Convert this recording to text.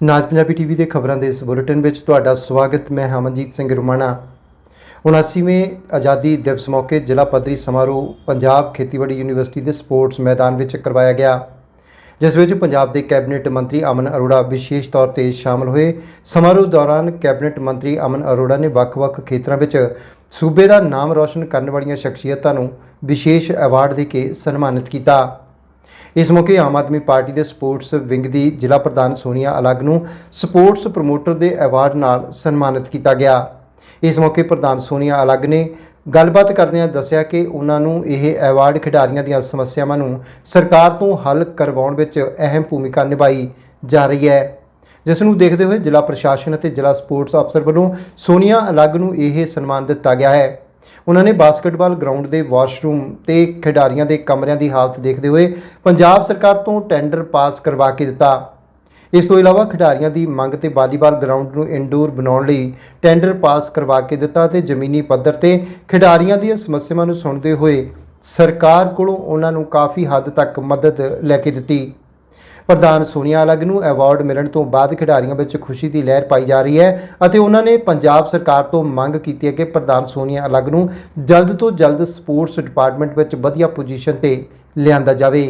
ਨਾਜ Punjabi TV ਦੇ ਖਬਰਾਂ ਦੇ ਇਸ ਬੁਲੇਟਿਨ ਵਿੱਚ ਤੁਹਾਡਾ ਸਵਾਗਤ, ਮੈਂ ਹਮਨਜੀਤ ਸਿੰਘ ਰੁਮਾਣਾ। 79ਵੇਂ ਆਜ਼ਾਦੀ ਦਿਵਸ ਮੌਕੇ ਜ਼ਿਲ੍ਹਾ ਪੱਧਰੀ ਸਮਾਰੋਹ ਪੰਜਾਬ ਖੇਤੀਬਾੜੀ ਯੂਨੀਵਰਸਿਟੀ ਦੇ ਸਪੋਰਟਸ ਮੈਦਾਨ ਵਿੱਚ ਕਰਵਾਇਆ ਗਿਆ। ਜਿਸ ਵਿੱਚ ਪੰਜਾਬ ਦੇ ਕੈਬਨਿਟ ਮੰਤਰੀ ਅਮਨ ਅਰੋੜਾ ਵਿਸ਼ੇਸ਼ ਤੌਰ ਤੇ ਸ਼ਾਮਲ ਹੋਏ। ਸਮਾਰੋਹ ਦੌਰਾਨ ਕੈਬਨਿਟ ਮੰਤਰੀ ਅਮਨ ਅਰੋੜਾ ਨੇ ਵੱਖ-ਵੱਖ ਖੇਤਰਾਂ ਵਿੱਚ ਸੂਬੇ ਦਾ ਨਾਮ ਰੌਸ਼ਨ ਕਰਨ ਵਾਲੀਆਂ ਸ਼ਖਸੀਅਤਾਂ ਨੂੰ ਵਿਸ਼ੇਸ਼ ਅਵਾਰਡ ਦੇ ਕੇ ਸਨਮਾਨਿਤ ਕੀਤਾ। ਇਸ ਮੌਕੇ ਆਮ ਆਦਮੀ ਪਾਰਟੀ ਦੇ ਸਪੋਰਟਸ ਵਿੰਗ ਦੀ ਜ਼ਿਲ੍ਹਾ ਪ੍ਰਧਾਨ ਸੋਨੀਆ ਅਲੱਗ ਨੂੰ ਸਪੋਰਟਸ ਪ੍ਰਮੋਟਰ ਦੇ ਅਵਾਰਡ ਨਾਲ ਸਨਮਾਨਿਤ ਕੀਤਾ ਗਿਆ। ਇਸ ਮੌਕੇ ਪ੍ਰਧਾਨ ਸੋਨੀਆ ਅਲੱਗ ਨੇ ਗੱਲਬਾਤ ਕਰਦਿਆਂ ਦੱਸਿਆ ਕਿ ਉਹਨਾਂ ਨੂੰ ਇਹ ਅਵਾਰਡ ਖਿਡਾਰੀਆਂ ਦੀਆਂ ਸਮੱਸਿਆਵਾਂ ਨੂੰ ਸਰਕਾਰ ਤੋਂ ਹੱਲ ਕਰਵਾਉਣ ਵਿੱਚ ਅਹਿਮ ਭੂਮਿਕਾ ਨਿਭਾਈ ਜਾ ਰਹੀ ਹੈ। ਜਿਸ ਨੂੰ ਦੇਖਦੇ ਹੋਏ ਜ਼ਿਲ੍ਹਾ ਪ੍ਰਸ਼ਾਸਨ ਅਤੇ ਜ਼ਿਲ੍ਹਾ ਸਪੋਰਟਸ ਅਫਸਰ ਵੱਲੋਂ ਸੋਨੀਆ ਅਲੱਗ ਨੂੰ ਇਹ ਸਨਮਾਨ ਦਿੱਤਾ ਗਿਆ ਹੈ। ਉਹਨਾਂ ਨੇ ਬਾਸਕਟਬਾਲ ਗਰਾਊਂਡ ਦੇ ਵਾਸ਼ਰੂਮ ਤੇ ਖਿਡਾਰੀਆਂ ਦੇ ਕਮਰਿਆਂ ਦੀ ਹਾਲਤ ਦੇਖਦੇ ਹੋਏ ਪੰਜਾਬ ਸਰਕਾਰ ਤੋਂ ਟੈਂਡਰ ਪਾਸ ਕਰਵਾ ਕੇ ਦਿੱਤਾ। ਇਸ ਤੋਂ ਇਲਾਵਾ ਖਿਡਾਰੀਆਂ ਦੀ ਮੰਗ ਤੇ ਵਾਲੀਬਾਲ ਗਰਾਊਂਡ ਨੂੰ ਇਨਡੋਰ ਬਣਾਉਣ ਲਈ ਟੈਂਡਰ ਪਾਸ ਕਰਵਾ ਕੇ ਦਿੱਤਾ ਤੇ ਜ਼ਮੀਨੀ ਪੱਧਰ ਤੇ ਖਿਡਾਰੀਆਂ ਦੀਆਂ ਸਮੱਸਿਆਵਾਂ ਨੂੰ ਸੁਣਦੇ ਹੋਏ ਸਰਕਾਰ ਕੋਲੋਂ ਉਹਨਾਂ ਨੂੰ ਕਾਫੀ ਹੱਦ ਤੱਕ ਮਦਦ ਲੈ ਕੇ ਦਿੱਤੀ। ਪ੍ਰਧਾਨ ਸੋਨੀਆ ਅਲੱਗ ਨੂੰ ਅਵਾਰਡ ਮਿਲਣ ਤੋਂ ਬਾਅਦ ਖਿਡਾਰੀਆਂ ਵਿੱਚ ਖੁਸ਼ੀ ਦੀ ਲਹਿਰ ਪਾਈ ਜਾ ਰਹੀ ਹੈ ਅਤੇ ਉਹਨਾਂ ਨੇ ਪੰਜਾਬ ਸਰਕਾਰ ਤੋਂ ਮੰਗ ਕੀਤੀ ਹੈ ਕਿ ਪ੍ਰਧਾਨ ਸੋਨੀਆ ਅਲੱਗ ਨੂੰ ਜਲਦ ਤੋਂ ਜਲਦ ਸਪੋਰਟਸ ਡਿਪਾਰਟਮੈਂਟ ਵਿੱਚ ਵਧੀਆ ਪੋਜੀਸ਼ਨ ਤੇ ਲਿਆਂਦਾ ਜਾਵੇ।